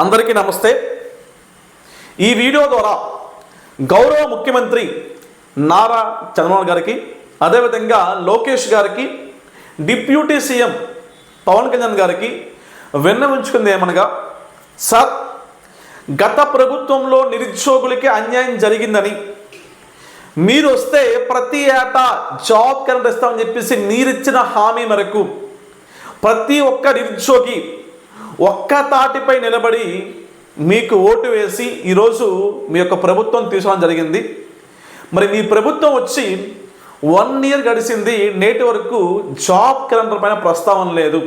అందరికీ నమస్తే. ఈ వీడియో ద్వారా గౌరవ ముఖ్యమంత్రి నారా చంద్రబాబు గారికి అదేవిధంగా లోకేష్ గారికి డిప్యూటీ సీఎం పవన్ కళ్యాణ్ గారికి విన్నవించుకుంది ఏమనగా సార్ గత ప్రభుత్వంలో నిరుద్యోగులకి అన్యాయం జరిగిందని. మీరు వస్తే ప్రతి ఏటా జాబ్ కరెంట్ ఇస్తామని చెప్పేసి మీరిచ్చిన హామీ మేరకు ప్రతి ఒక్క నిరుద్యోగి ఒక్క తాటిపై నిలబడి మీకు ఓటు వేసి ఈరోజు మీ యొక్క ప్రభుత్వం తీసుకోవడం జరిగింది. మరి మీ ప్రభుత్వం వచ్చి వన్ ఇయర్ గడిచింది నేటి వరకు జాబ్ క్యాలెండర్ పైన ప్రస్తావన లేదు.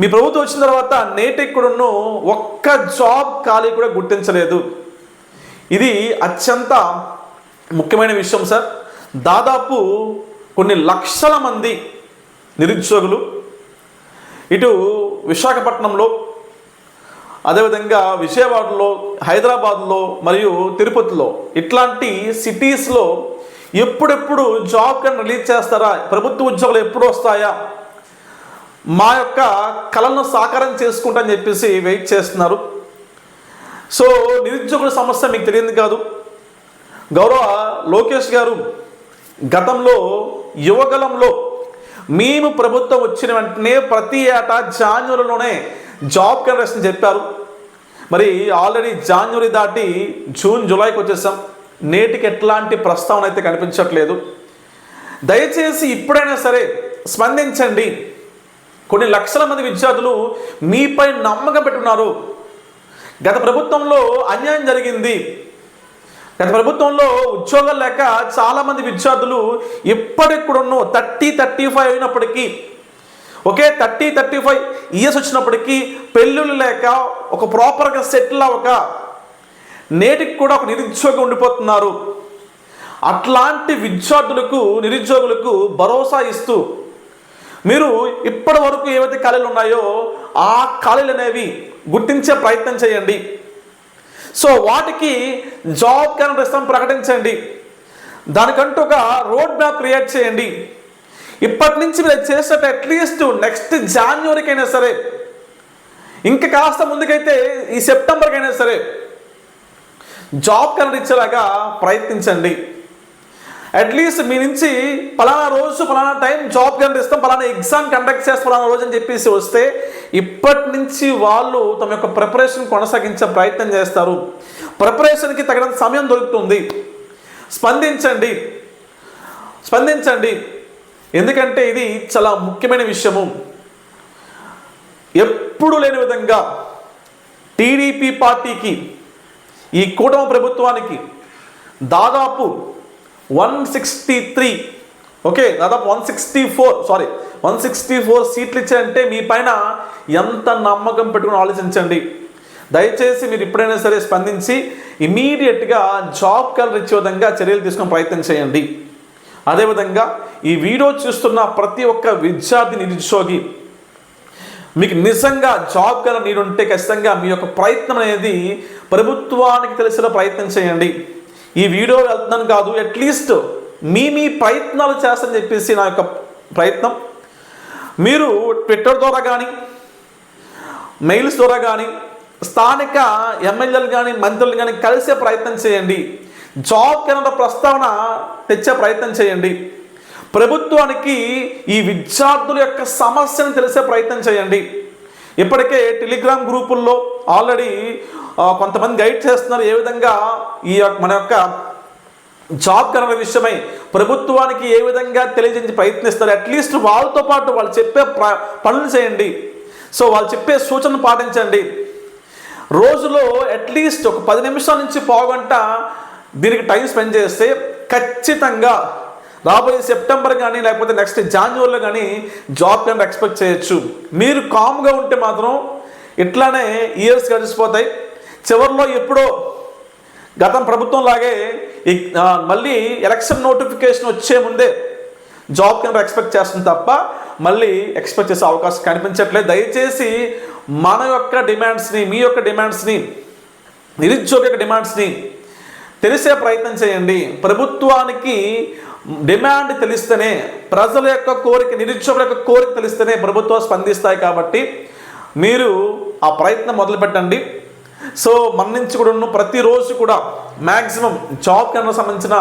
మీ ప్రభుత్వం వచ్చిన తర్వాత నేటికి కూడాను ఒక్క జాబ్ ఖాళీ కూడా గుర్తించలేదు. ఇది అత్యంత ముఖ్యమైన విషయం సార్. దాదాపు కొన్ని లక్షల మంది నిరుద్యోగులు ఇటు విశాఖపట్నంలో అదేవిధంగా విజయవాడలో హైదరాబాద్లో మరియు తిరుపతిలో ఇట్లాంటి సిటీస్లో ఎప్పుడెప్పుడు జాబ్ కానీ రిలీజ్ చేస్తారా? ప్రభుత్వ ఉద్యోగాలు ఎప్పుడు వస్తాయా? మా యొక్క కళను సాకారం చేసుకుంటా అని చెప్పేసి వెయిట్ చేస్తున్నారు. సో నిరుద్యోగుల సమస్య మీకు తెలియదు కాదు. గౌరవ లోకేష్ గారు గతంలో యువగలంలో మేము ప్రభుత్వం వచ్చిన వెంటనే ప్రతి ఏటా జాన్యువరిలోనే జాబ్ కెనరేషన్ చెప్పారు. మరి ఆల్రెడీ జాన్యువరి దాటి జూన్ జూలైకి వచ్చేసాం. నేటికి ఎట్లాంటి ప్రస్తావన అయితే కనిపించట్లేదు. దయచేసి ఇప్పుడైనా సరే స్పందించండి. కొన్ని లక్షల మంది విద్యార్థులు మీపై నమ్మకం పెట్టున్నారు. గత ప్రభుత్వంలో అన్యాయం జరిగింది. గత ప్రభుత్వంలో ఉద్యోగాలు లేక చాలామంది విద్యార్థులు ఇప్పటికి థర్టీ థర్టీ ఫైవ్ అయినప్పటికీ okay thirty thirty five years వచ్చినప్పటికీ పెళ్ళిళ్ళు లేక ఒక ప్రాపర్గా సెటిల్ అవ్వక నేటికి కూడా ఒక నిరుద్యోగం ఉండిపోతున్నారు. అట్లాంటి విద్యార్థులకు నిరుద్యోగులకు భరోసా ఇస్తూ మీరు ఇప్పటి వరకు ఏవైతే ఖాళీలు ఉన్నాయో ఆ ఖాళీలు అనేవి గుర్తించే ప్రయత్నం చేయండి. సో వాటికి జాబ్ క్యాలెండర్ ప్రకటించండి. దానికంటూ ఒక రోడ్ మ్యాప్ క్రియేట్ చేయండి. ఇప్పటి నుంచి మీరు చేసినట్టు అట్లీస్ట్ నెక్స్ట్ అయినా సరే. ఇంకా కాస్త ముందుకైతే ఈ సెప్టెంబర్కైనా సరే. జాబ్ క్యాలెండర్ ఇచ్చేలాగా ప్రయత్నించండి. అట్లీస్ట్ మీ నుంచి పలానా రోజు పలానా టైం జాబ్ కనిపిస్తాం పలానా ఎగ్జామ్ కండక్ట్ చేస్తాం పలానా రోజు అని చెప్పేసి వస్తే ఇప్పటి నుంచి వాళ్ళు తమ యొక్క ప్రిపరేషన్ కొనసాగించే ప్రయత్నం చేస్తారు. ప్రిపరేషన్కి తగినంత సమయం దొరుకుతుంది. స్పందించండి. స్పందించండి. ఎందుకంటే ఇది చాలా ముఖ్యమైన విషయము. ఎప్పుడు లేని విధంగా టీడీపీ పార్టీకి ఈ కూటమి ప్రభుత్వానికి దాదాపు వన్ సిక్స్టీ త్రీ ఓకే దాదాపు one sixty four sorry one sixty four సీట్లు ఇచ్చారంటే మీ పైన ఎంత నమ్మకం పెట్టుకుని ఆలోచించండి. దయచేసి మీరు ఎప్పుడైనా సరే స్పందించి ఇమీడియట్గా జాబ్ కలర్ ఇచ్చే విధంగా చర్యలు తీసుకునే ప్రయత్నం చేయండి. అదేవిధంగా ఈ వీడియో చూస్తున్న ప్రతి ఒక్క విద్యార్థి నిరుద్యోగి మీకు నిజంగా జాబ్ గల నీడు ఉంటే ఖచ్చితంగా మీ యొక్క ప్రయత్నం అనేది ప్రభుత్వానికి తెలిసిన ప్రయత్నం చేయండి. ఈ వీడియో వెళ్తున్నాను కాదు అట్లీస్ట్ మీ మీ ప్రయత్నాలు చేస్తారని చెప్పేసి నా యొక్క ప్రయత్నం. మీరు ట్విట్టర్ ద్వారా కానీ మెయిల్స్ ద్వారా కానీ స్థానిక ఎమ్మెల్యేలు కానీ మంత్రులు కానీ కలిసే ప్రయత్నం చేయండి. జాబ్ కింద ప్రస్తావన తెచ్చే ప్రయత్నం చేయండి. ప్రభుత్వానికి ఈ విద్యార్థుల యొక్క సమస్యను తెలిసే ప్రయత్నం చేయండి. ఇప్పటికే టెలిగ్రామ్ గ్రూపుల్లో ఆల్రెడీ కొంతమంది గైడ్ చేస్తున్నారు ఏ విధంగా ఈ యొక్క- మన యొక్క జాబ్ కరణ విషయమై ప్రభుత్వానికి ఏ విధంగా తెలియజేసి ప్రయత్నిస్తారు. అట్లీస్ట్ వాళ్ళతో పాటు వాళ్ళు చెప్పే పనులు చేయండి. సో వాళ్ళు చెప్పే సూచనలు పాటించండి. రోజులో అట్లీస్ట్ ఒక పది నిమిషాల నుంచి పావుగంట దీనికి టైం స్పెండ్ చేస్తే ఖచ్చితంగా రాబోయే సెప్టెంబర్ కానీ లేకపోతే నెక్స్ట్ జాన్యువరిలో కానీ జాబ్ కానీ ఎక్స్పెక్ట్ చేయొచ్చు. మీరు కామ్గా ఉంటే మాత్రం ఇట్లానే ఇయర్స్ గడిచిపోతాయి. చివరిలో ఎప్పుడో గతం ప్రభుత్వం లాగే మళ్ళీ ఎలక్షన్ నోటిఫికేషన్ వచ్చే ముందే జాబ్ కింద ఎక్స్పెక్ట్ చేస్తుంది తప్ప మళ్ళీ ఎక్స్పెక్ట్ చేసే అవకాశం కనిపించట్లేదు. దయచేసి మన యొక్క డిమాండ్స్ని మీ యొక్క డిమాండ్స్ని నిరుద్యోగ యొక్క డిమాండ్స్ని తెలిసే ప్రయత్నం చేయండి. ప్రభుత్వానికి డిమాండ్ తెలిస్తేనే ప్రజల యొక్క కోరిక నిరీక్షకుల యొక్క కోరిక తెలిస్తేనే ప్రభుత్వం స్పందిస్తాయి కాబట్టి మీరు ఆ ప్రయత్నం మొదలు పెట్టండి సో మన నుంచి కూడా ఉన్న ప్రతిరోజు కూడా మ్యాక్సిమం జాబ్ కన్నా సంబంధించిన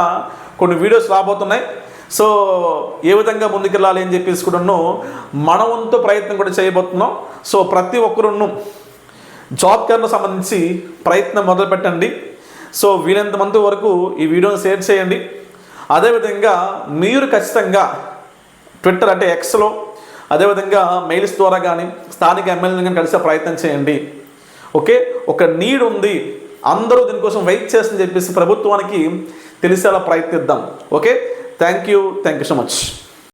కొన్ని వీడియోస్ రాబోతున్నాయి. సో ఏ విధంగా ముందుకెళ్ళాలి అని చెప్పేసి కూడాను మన వంతు ప్రయత్నం కూడా చేయబోతున్నాం. సో ప్రతి ఒక్కరును జాబ్ కన్నా సంబంధించి ప్రయత్నం మొదలు పెట్టండి సో వీలైనంత మంది వరకు ఈ వీడియోని షేర్ చేయండి. అదేవిధంగా మీరు ఖచ్చితంగా ట్విట్టర్ అంటే ఎక్స్లో అదేవిధంగా మెయిల్స్ ద్వారా కానీ స్థానిక ఎమ్మెల్యేని కానీ కలిసే ప్రయత్నం చేయండి. ఓకే? ఒక నీడ్ ఉంది. అందరూ దీనికోసం వెయిట్ చేస్తుందని చెప్పేసి ప్రభుత్వానికి తెలిసేలా ప్రయత్నిద్దాం. Okay? Thank you thank you so much